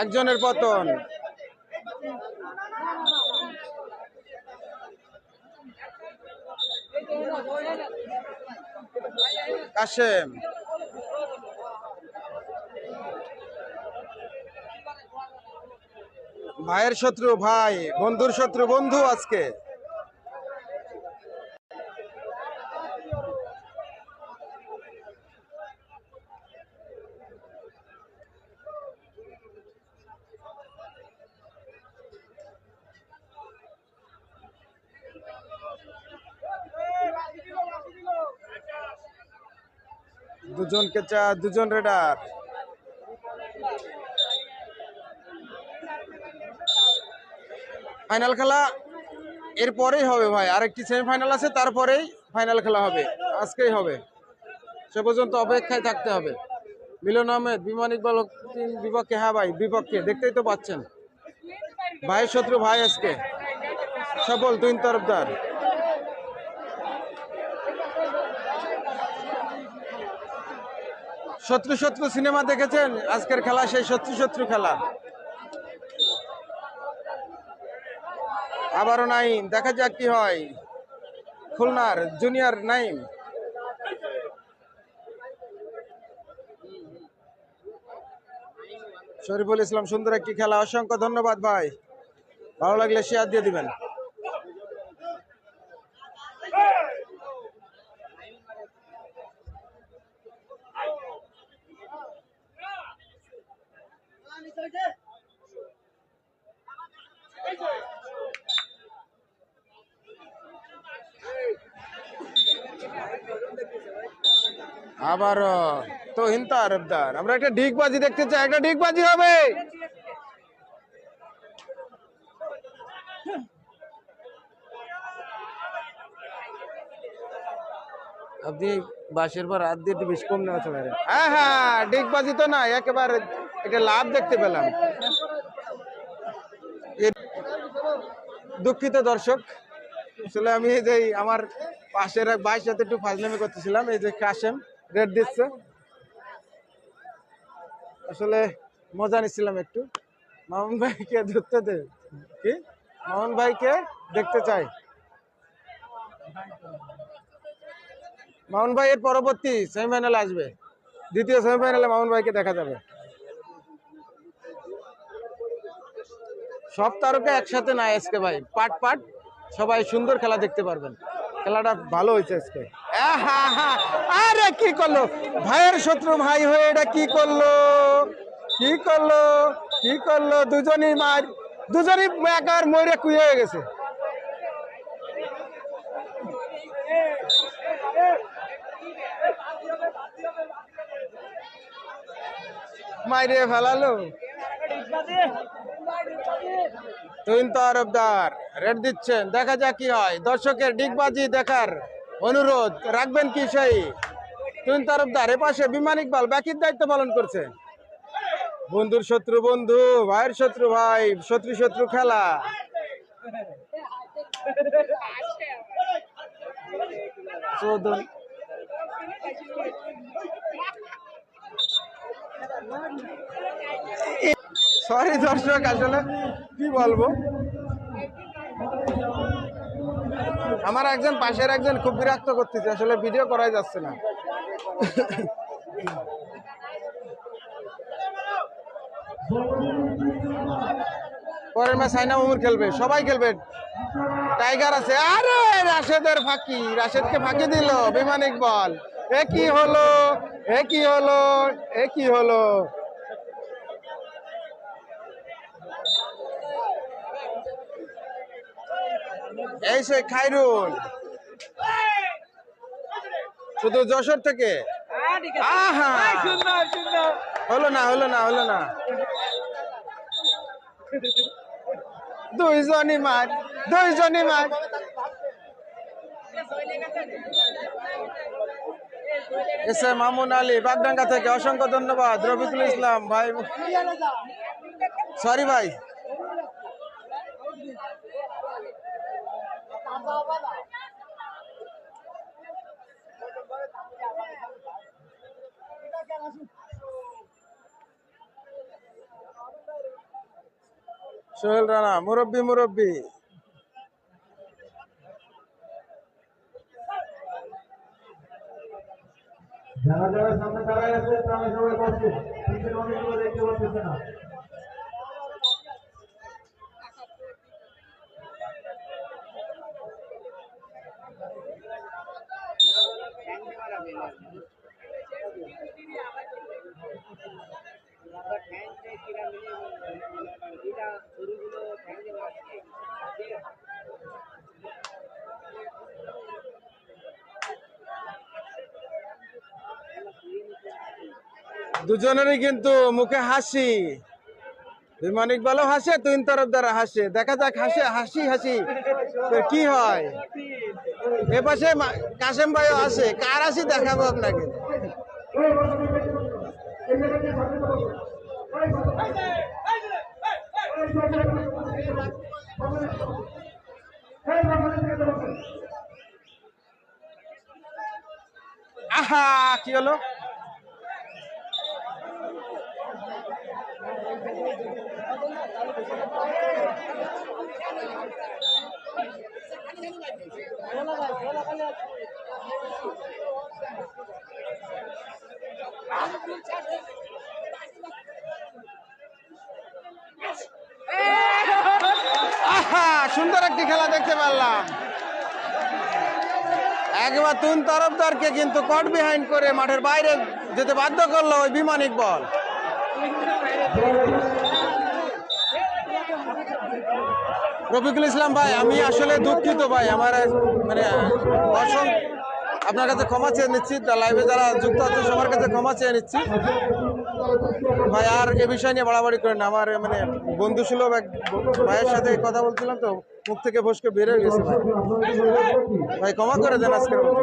একজনের পতন। কাশেম। ভাইয়ের শত্রু ভাই বন্ধুর শত্রু বন্ধু আজকে। দুজনকে চা, দুজন রেডার। ফাইনাল খেলা এরপরেই হবে ভাই, আরেকটি সেমিফাইনাল আছে, তারপরেই ফাইনাল খেলা হবে, আজকেই হবে। সে পর্যন্ত অপেক্ষায় থাকতে হবে। মিলন আহমেদ, বিমান ইকবাল বিপক্ষে হ্যাঁ ভাই, বিপক্ষে, দেখতেই তো পাচ্ছেন। ভাইয়ের শত্রু ভাই আজকে, সফল তুইন তরফদার। শত্রু শত্রু সিনেমা দেখেছেন? আজকের খেলা সেই শত্রু শত্রু খেলা। আবারও নাইম, দেখা যাক কি হয়। খুলনার জুনিয়র নাইম। শরীফুল ইসলাম, সুন্দর একটি খেলা। অসংখ্য ধন্যবাদ ভাই। ভালো লাগলে শেয়ার দিয়ে দিবেন। আবারও। তো হিন্তা আরবদার আমরা একটা ডিগবাজি দেখতে চাই একটা ডিগবাজি হবে। আপনি বাসের পর রাত দিয়ে একটু বেশি কম নেওয়া চলে হ্যাঁ হ্যাঁ ডিগবাজি তো না একেবারে এটা লাভ দেখতে পেলাম। দুঃখিত দর্শক, আসলে আমি এই যে আমার পাশের এক ভাইয়ের সাথে একটু ফাজলামি করতেছিলাম, এই যে কাশেম রেড দিচ্ছে। আসলে মজা নিচ্ছিলাম একটু। মামুন ভাইকে ধরতে দে। কি? মামুন ভাইকে দেখতে চাই। মামুন ভাই এর পরবর্তী সেমিফাইনাল আসবে। দ্বিতীয় সেমিফাইনালে মামুন ভাইকে দেখা যাবে। সব তারকা একসাথে না আজকে ভাই। পাট পাট, সবাই সুন্দর খেলা দেখতে পারবেন। খেলাটা ভালো হয়েছে আজকে আরে কি করল? ভাইয়ের শত্রু ভাই হয়ে এটা কি করল? কি করল? কি করল? দুজনই মার, দুজনই একার মরে কুয়ে হয়ে গেছে। মাইরে ফেলালো। তুইন তরফদার, রেড দিচ্ছেন। দেখা যাক কি হয়। দর্শকের ডিগবাজি দেখার অনুরোধ। রাখবেন কি সেই? তুইন তরফদার, এপাশে বিমান ইকবাল বাকির দায়িত্ব পালন করছে। বন্ধুর শত্রু বন্ধু, ভাইয়ের শত্রু ভাই, শত্রু শত্রু খেলা। চোদন সরি দর্শক, আসলে কি বলব? আমার একজন, পাশের একজন খুব বিরক্ত করতেছে, আসলে ভিডিও করাই যাচ্ছে না। পরের ম্যাচ সাইনা মুমুর খেলবে, সবাই খেলবে। টাইগার আছে, আরে রাশেদের ফাঁকি, রাশেদকে ফাঁকি দিল, বিমান ইকবাল। এ কি হলো? এ কি হলো? এ কি হলো? এই সে খাইরুল। শুধু যশোর থেকে? হলো না হলো না হলো না। দুইজনই মার দুইজনই মার। এস এ মামুন আলী, বাগডাঙ্গা থেকে অসংখ্য ধন্যবাদ, রফিকুল ইসলাম, ভাই। সরি ভাই। সোহেল রানা মুরব্বী মুরব্বি যারা যারা সামনে দাঁড়ায় আছে তারা সবাই বসে পিছনে অনেকগুলো দেখতে পাচ্ছেন না দুজনেরই কিন্তু মুখে হাসি। বিমানিক বলো হাসে তিন তরফ দ্বারা হাসে। দেখা যাক হাসে, হাসি হাসি কি হয়। এ পাশে কাশেম ভাইও আসে। কার হাসি দেখাবো আপনাকে? আহা, কি হলো? সুন্দর একটি খেলা দেখতে পারলাম। একবার তুন তরফদারকে কিন্তু কট বিহাইন্ড করে মাঠের বাইরে যেতে বাধ্য করল ওই বিমানিক বল। রফিকুল ইসলাম ভাই, আমি আসলে দুঃখিত ভাই, আমার মানে অসং আপনার কাছে ক্ষমা চেয়ে নিচ্ছি লাইভে যারা যুক্ত আছে সবার কাছে ক্ষমা চেয়ে নিচ্ছি। ভাই, আর এ বিষয় নিয়ে বাড়াবাড়ি করেন আমার মানে বন্ধু এক ভাইয়ের সাথে কথা বলছিলাম তো, মুখ থেকে ফসকে বের হয়ে গেছে ভাই। ভাই, ক্ষমা করে দেন আজকের মতো।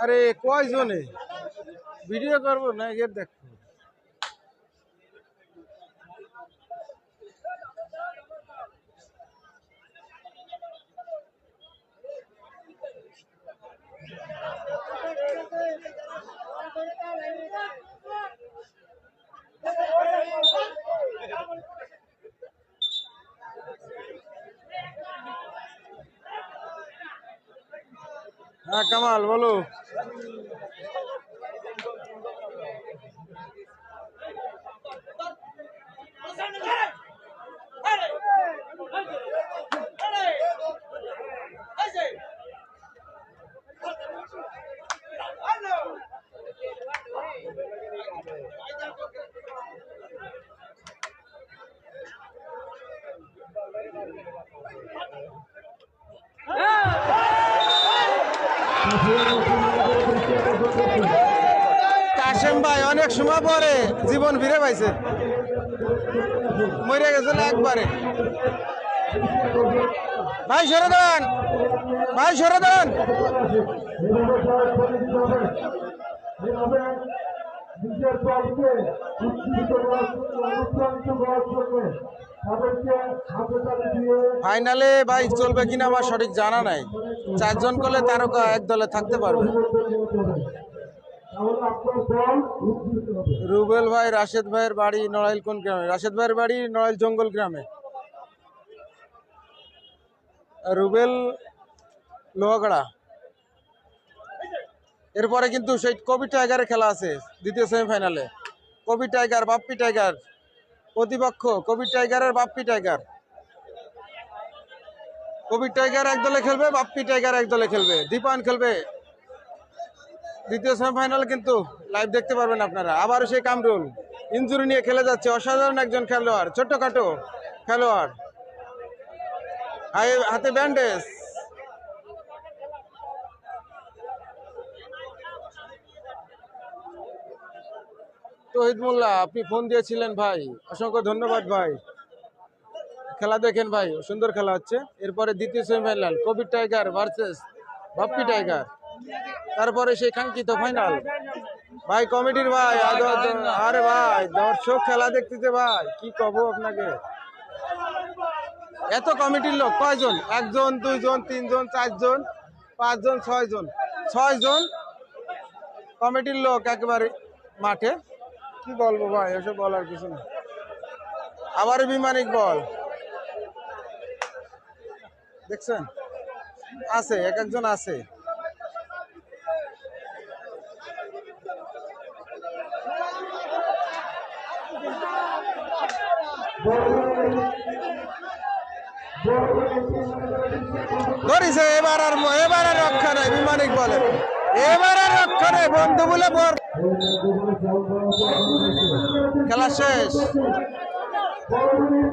আরে কয়জনে? ভিডিও করব না এর দেখো। হ্যাঁ কামাল বলো। কাশেম ভাই অনেক সময় পরে জীবন ফিরে পাইছে। মরে গেছিল একবারে। ভাই, সরে দেন। ভাই, সরে দেন। ফাইনালে ভাই, চলবে কিনা আমার সঠিক জানা নাই। চারজন করলে তারকা এক দলে থাকতে পারবে তাহলে আপনার দল উজ্জীবিত হবে রুবেল ভাই, রাশেদ ভাইয়ের বাড়ি নড়াইল কোন গ্রামে? রাশেদ ভাইয়ের বাড়ি নড়াইল জঙ্গল গ্রামে। রুবেল লোহাগড়া। এরপরে কিন্তু সেই কবি টাইগারের খেলা আছে, দ্বিতীয় সেমিফাইনালে। কবি টাইগার, বাপ্পি টাইগার প্রতিপক্ষ কবি টাইগারের বাপ্পি টাইগার। কবি টাইগার এক দলে খেলবে, বাপ্পি টাইগার এক দলে খেলবে। দীপান খেলবে। দ্বিতীয় সেমিফাইনাল কিন্তু লাইভ দেখতে পারবেন আপনারা। আবারও সেই কামরুল। ইঞ্জুরি নিয়ে খেলে যাচ্ছে। অসাধারণ একজন খেলোয়াড়, ছোট্টখাটো খেলোয়াড়। হাতে ব্যান্ডেজ। তহিদ মোল্লা, আপনি ফোন দিয়েছিলেন ভাই। অসংখ্য ধন্যবাদ ভাই। খেলা দেখেন ভাই, সুন্দর খেলা হচ্ছে। এরপরে দ্বিতীয় semifinal Kabir tiger versus Bappi tiger. তারপরে সেই কাঙ্ক্ষিত ফাইনাল ভাই, কমিটির ভাই আরে ভাই, দর্শক খেলা দেখতেছে ভাই, কি কব আপনাকে? এত কমিটির লোক, কয়জন? একজন, দুইজন, তিনজন, চারজন, পাঁচজন, ছয়জন। ছয়জন কমিটির লোক একেবারে মাঠে। কি বলব ভাই, এসব বলার কিছু না। আবার বিমানিক বল। দেখছেন? আছে, এক একজন আছে। ধরিছে এবার আর এবার আর রক্ষা নাই, বিমানিক বলে। এবার আর রক্ষা নেই, বন্ধু বলে খেলা শেষ।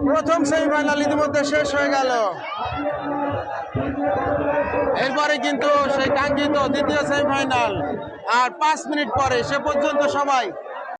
প্রথম সেমিফাইনাল ইতিমধ্যে শেষ হয়ে গেল। এরপরে কিন্তু সেই কাঙ্ক্ষিত দ্বিতীয় সেমিফাইনাল আর পাঁচ মিনিট পরে, সে পর্যন্ত সবাই